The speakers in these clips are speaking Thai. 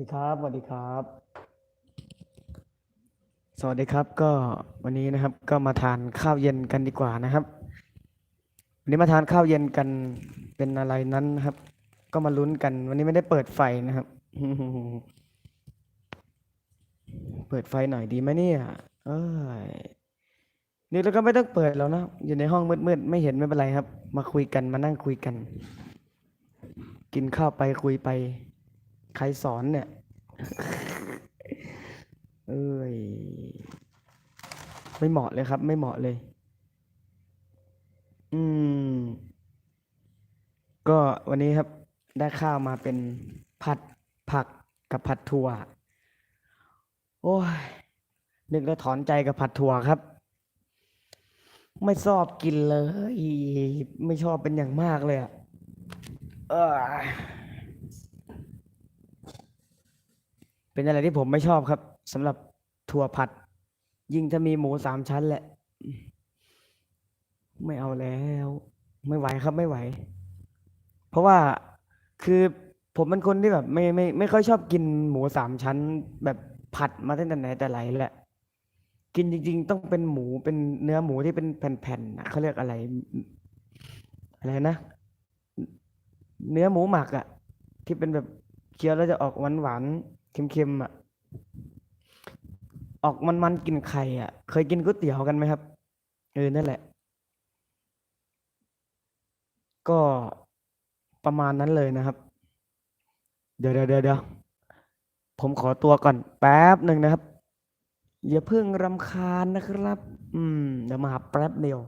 ดีครับสวัสดีครับ สวัสดีครับ ก็วันนี้นะครับ ก็มาทานข้าวเย็นกันดีกว่านะครับ วันนี้มาทานข้าวเย็นกันเป็นอะไรนั้นนะครับ ก็มาลุ้นกัน วันนี้ไม่ได้เปิดไฟนะครับ เปิดไฟหน่อยดีไหมเนี่ย เอ้ยนี่แล้วก็ไม่ต้องเปิดแล้วนะ อยู่ในห้องมืดๆไม่เห็นไม่เป็นไรครับ มาคุยกันมานั่งคุยกัน กินข้าวไปคุยไป ใครสอนเนี่ย เอ้ย ไม่เหมาะเลยครับ ไม่เหมาะเลย อืม ก็วันนี้ครับ ได้ข้าวมาเป็นผัดผักกับผัดถั่ว โอ้ย นึกแล้วถอนใจกับผัดถั่วครับ ไม่ชอบกินเลย ไม่ชอบเป็นอย่างมากเลยอะเออ เป็นอะไรที่ผมไม่ชอบครับสำหรับถั่วผัด ยิ่งถ้ามีหมูสามชั้นแหละ ไม่เอาแล้ว ไม่ไหวครับไม่ไหว เพราะว่าคือผมเป็นคนที่แบบ ไม่ไม่ไม่ค่อยชอบกินหมูสามชั้น แบบผัดมาตั้งแต่ไหนแต่ไรแหละ กินจริง ๆ ต้องเป็นหมูเป็นเนื้อหมูที่เป็นแผ่นๆนะเขาเรียกอะไร อะไรนะ เนื้อหมูหมักอะที่เป็นแบบเคี้ยวแล้วจะออกหวานๆ เค็มๆอะ ออกมันๆกินไข่อะ เคยกินก๋วยเตี๋ยวกันไหมครับเออนั่นแหละ ก็ประมาณนั้นเลยนะครับ เดี๋ยวเดี๋ยวเดี๋ยวผมขอตัวก่อนแป๊บหนึ่งนะครับ อย่าเพิ่งรำคาญนะครับ อืม เดี๋ยวมาแป๊บเดียว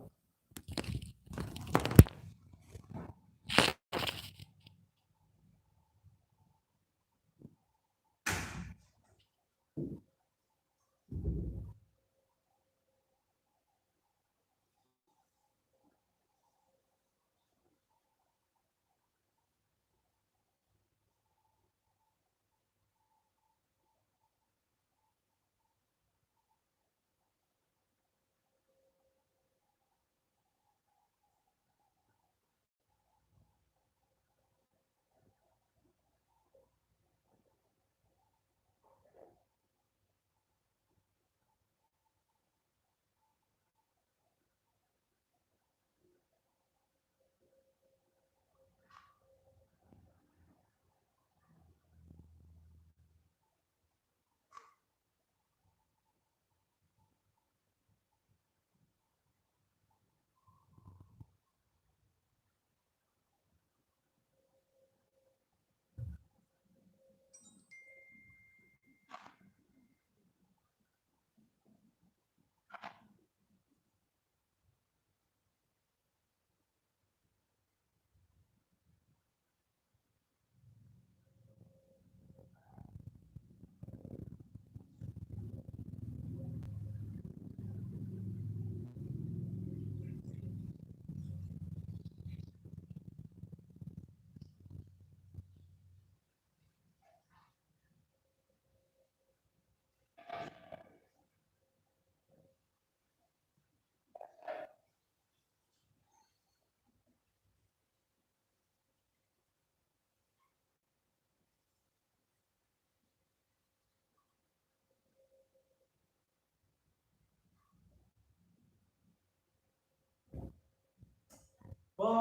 ว้า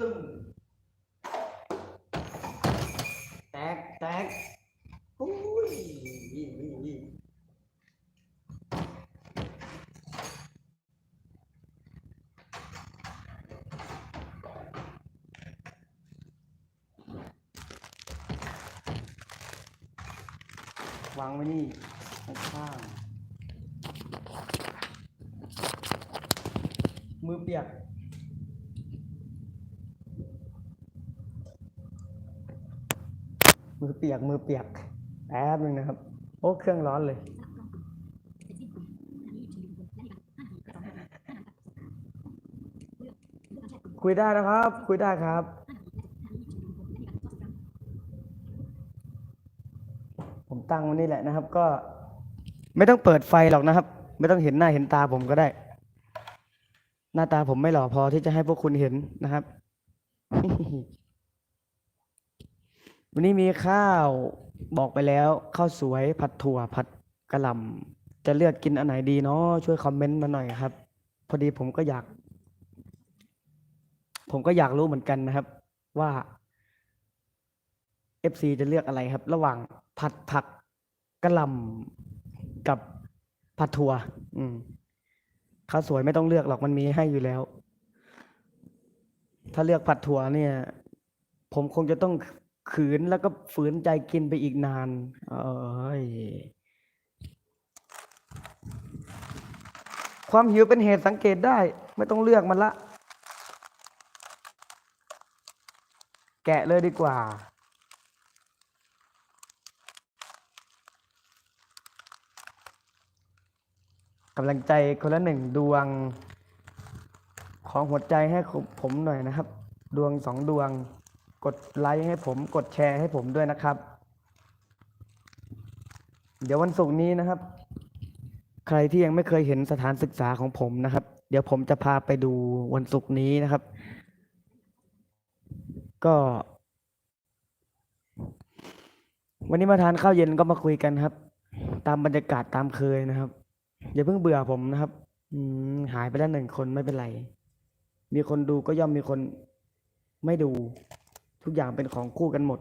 ตึ้งแตกแตกอุ้ยนี่นี่นี่วางไว้นี่ข้างมือเปียก มือเปียกมือเปียกแป๊บนึงนะครับ โอ้เครื่องร้อนเลย คุยได้นะครับ คุยได้ครับผมตั้งไวันนี้แหละนะครับ ก็ไม่ต้องเปิดไฟหรอกนะครับ ไม่ต้องเห็นหน้าเห็นตาผมก็ได้ หน้าตาผมไม่หล่อพอที่จะให้พวกคุณเห็นนะครับ วันนี้มีข้าวบอกไปแล้ว ข้าวสวยผัดถั่วผัดกะหล่ำจะเลือกกินอันไหนดีเนาะช่วยคอมเมนต์มาหน่อยครับ พอดีผมก็อยาก ผมก็อยากรู้เหมือนกันนะครับ ว่า FC จะเลือกอะไรครับ ระหว่างผัดผักกะหล่ำกับผัดถั่ว อืมข้าวสวยไม่ต้องเลือกหรอกมันมีให้อยู่แล้ว ถ้าเลือกผัดถั่วเนี่ย ผมคงจะต้อง ขืนแล้วก็ฝืนใจกินไปอีกนาน เอ้ยความหิวเป็นเหตุสังเกตได้ ไม่ต้องเลือกมันละ แกะเลยดีกว่า กำลังใจคนละหนึ่งดวง ของหัวใจให้ผมหน่อยนะครับ ดวงสองดวง กดไลค์ให้ผมกดแชร์ให้ผมด้วยนะครับ เดี๋ยววันศุกร์นี้นะครับ ใครที่ยังไม่เคยเห็นสถานศึกษาของผมนะครับ เดี๋ยวผมจะพาไปดูวันศุกร์นี้นะครับ ก็ วันนี้มาทานข้าวเย็นก็มาคุยกันครับ ตามบรรยากาศตามเคยนะครับ อย่าเพิ่งเบื่อผมนะครับหายไปแล้วหนึ่งคนไม่เป็นไร มีคนดูก็ย่อมมีคนไม่ดู ทุกอย่างเป็นของคู่กันหมด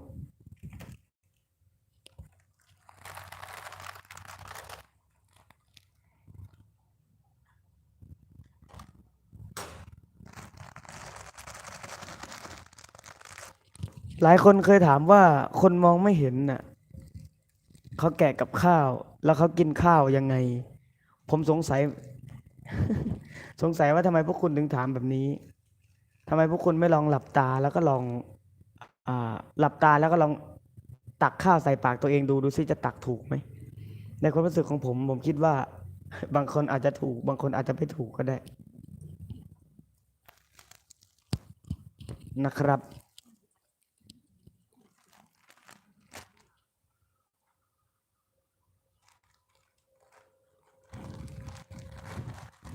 หลายคนเคยถามว่าคนมองไม่เห็นน่ะเขาแกะกับข้าว แล้วเขากินข้าวยังไง ผมสงสัย สงสัยว่าทำไมพวกคุณถึงถามแบบนี้ทำไมพวกคุณไม่ลองหลับตาแล้วก็ลอง อ่าหลับตาแล้วก็ลองตักข้าวใส่ปากตัวเองดูดูซิจะตักถูกไหมในความรู้สึกของผม ผมคิดว่า บางคนอาจจะถูก บางคนอาจจะไม่ถูกก็ได้ นะครับ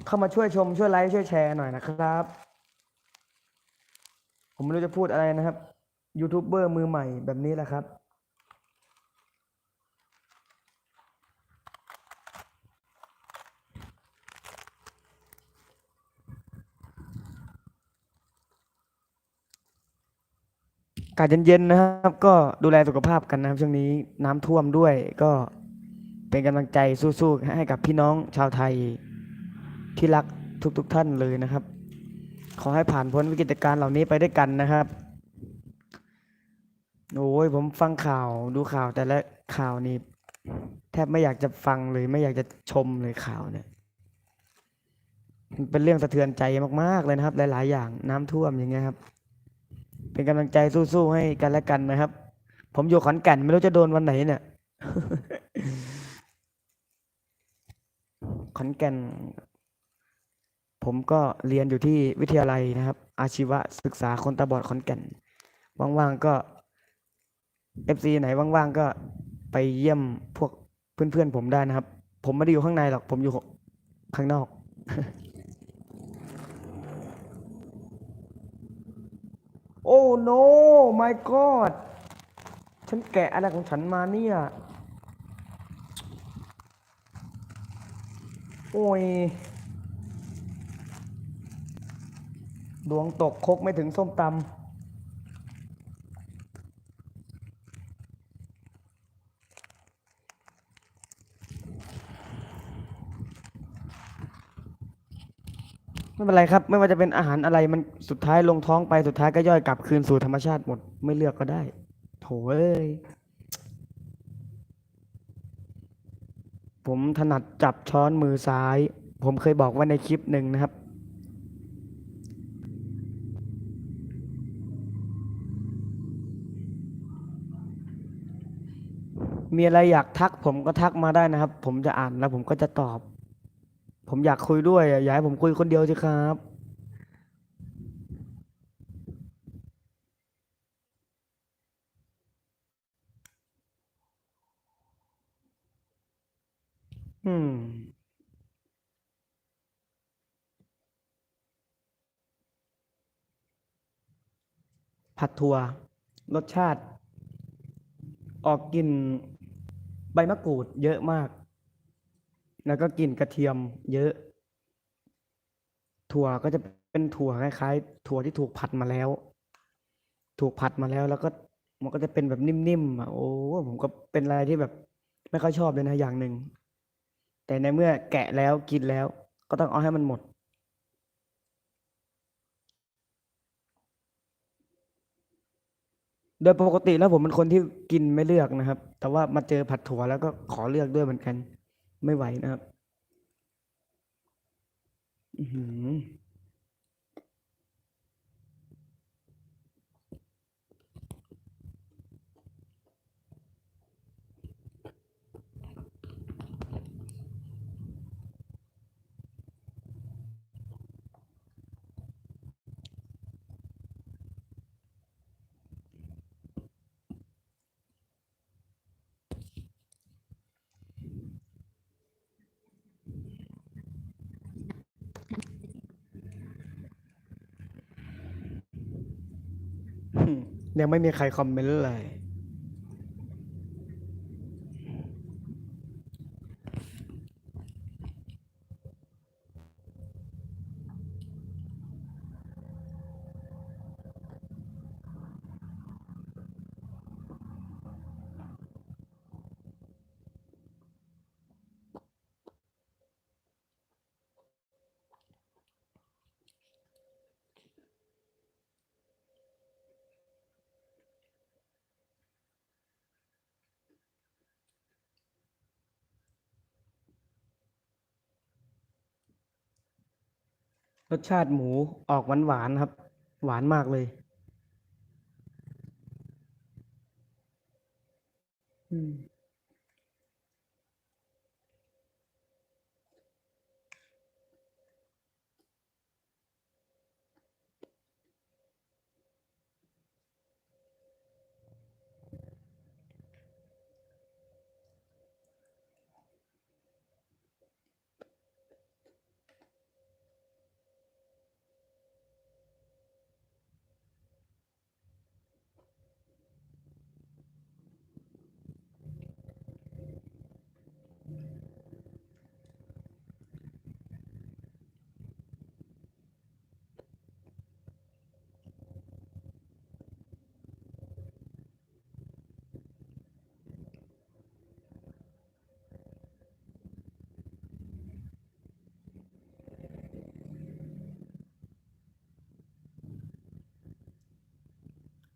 เข้ามาช่วยชมช่วยไลค์ช่วยแชร์หน่อยนะครับ ผมไม่รู้จะพูดอะไรนะครับ ยูทูบเบอร์มือใหม่แบบนี้แหละครับ อากาศเย็นๆนะครับ ก็ดูแลสุขภาพกันนะครับช่วงนี้น้ำท่วมด้วยก็เป็นกำลังใจสู้ๆให้กับพี่น้องชาวไทยที่รักทุกๆทท่านเลยนะครับ ขอให้ผ่านพ้นวิกฤตการณ์เหล่านี้ไปด้วยกันนะครับ โอ้ยผมฟังข่าวดูข่าวแต่ละข่าวนี่แทบไม่อยากจะฟังเลยไม่อยากจะชมเลยข่าวเนี่ยเป็นเรื่องสะเทือนใจมาก ๆ เลยนะครับ หลาย ๆ อย่างน้ำท่วมอย่างเงี้ยครับ เป็นกำลังใจสู้ๆให้กันและกันนะครับ ผมอยู่ขอนแก่นไม่รู้จะโดนวันไหนเนี่ยขอนแก่น ผมก็เรียนอยู่ที่วิทยาลัยนะครับ อาชีวศึกษาคนตาบอดขอนแก่น ว่าง ๆ ก็ เอฟซีไหนว่างๆก็ไปเยี่ยมพวกเพื่อนๆผมได้นะครับ ผมไม่ได้อยู่ข้างในหรอก ผมอยู่ข้างนอก โอ้ no my god ฉันแกะอะไรของฉันมาเนี่ย โอ้ย ดวงตกคกไม่ถึงส้มตำ ไม่เป็นไรครับ ไม่ว่าจะเป็นอาหารอะไรมันสุดท้ายลงท้องไปสุดท้ายก็ย่อยกลับคืนสู่ธรรมชาติหมด ไม่เลือกก็ได้ โถเอ้ยผมถนัดจับช้อนมือซ้าย ผมเคยบอกว่าในคลิปหนึ่งนะครับ มีอะไรอยากทักผมก็ทักมาได้นะครับ ผมจะอ่านแล้วผมก็จะตอบ ผมอยากคุยด้วยอะอย่าให้ผมคุยคนเดียวสิครับ อืม ผัดถั่วรสชาติ ออกกลิ่นใบมะกรูดเยอะมาก แล้วก็กลิ่นกระเทียมเยอะ ถั่วก็จะเป็นถั่วคล้ายๆ ถั่วที่ถูกผัดมาแล้ว ถูกผัดมาแล้ว แล้วก็มันก็จะเป็นแบบนิ่มๆอะโอ้ผมก็เป็นอะไรที่แบบไม่ค่อยชอบเลยนะอย่างหนึ่งแต่ในเมื่อแกะแล้วกินแล้ว ก็ต้องเอาให้มันหมด โดยปกติแล้วผมเป็นคนที่กินไม่เลือกนะครับ แต่ว่ามาเจอผัดถั่วแล้วก็ขอเลือกด้วยเหมือนกัน ไม่ไหวนะครับ อือหือ อืม ยังไม่มีใครคอมเมนต์เลย รสชาติหมูออกหวานๆครับ หวานมากเลย อืม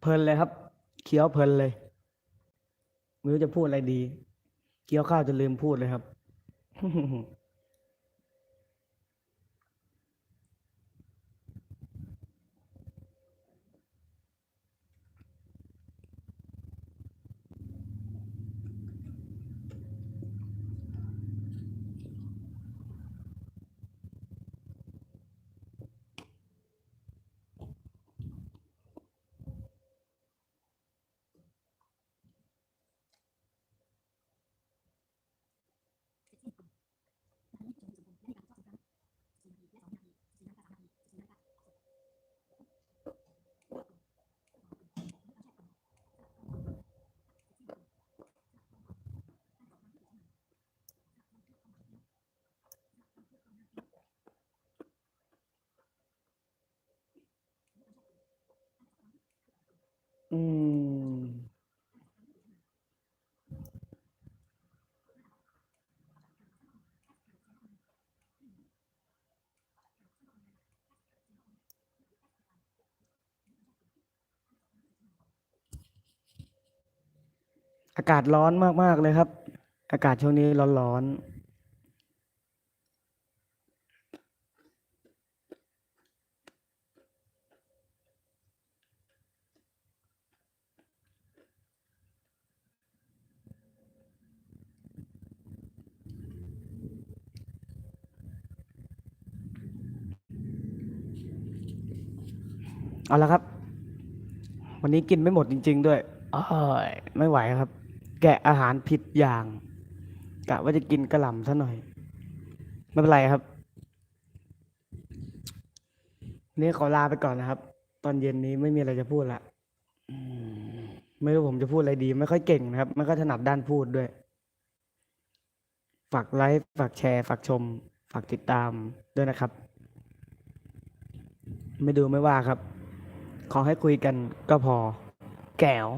เพลินเลยครับ เคี้ยวเพลินเลย ไม่รู้จะพูดอะไรดี เคี้ยวข้าวจะลืมพูดเลยครับ อืม อากาศร้อนมาก ๆ เลยครับ อากาศช่วงนี้ร้อน ๆ เอาละครับ วันนี้กินไม่หมดจริง ๆ ด้วยเอยไม่ไหวครับ แกะอาหารผิดอย่างกะว่าจะกินกระหล่ำซะหน่อย ไม่เป็นไรครับนี่ขอลาไปก่อนนะครับ ตอนเย็นนี้ไม่มีอะไรจะพูดละไม่รู้ผมจะพูดอะไรดี ไม่ค่อยเก่งนะครับ ไม่ค่อยถนัดด้านพูดด้วย ฝากไลค์ฝากแชร์ ฝากชม ฝากติดตามด้วยนะครับ ไม่ดูไม่ว่าครับ ขอให้คุยกันก็พอ แก้ว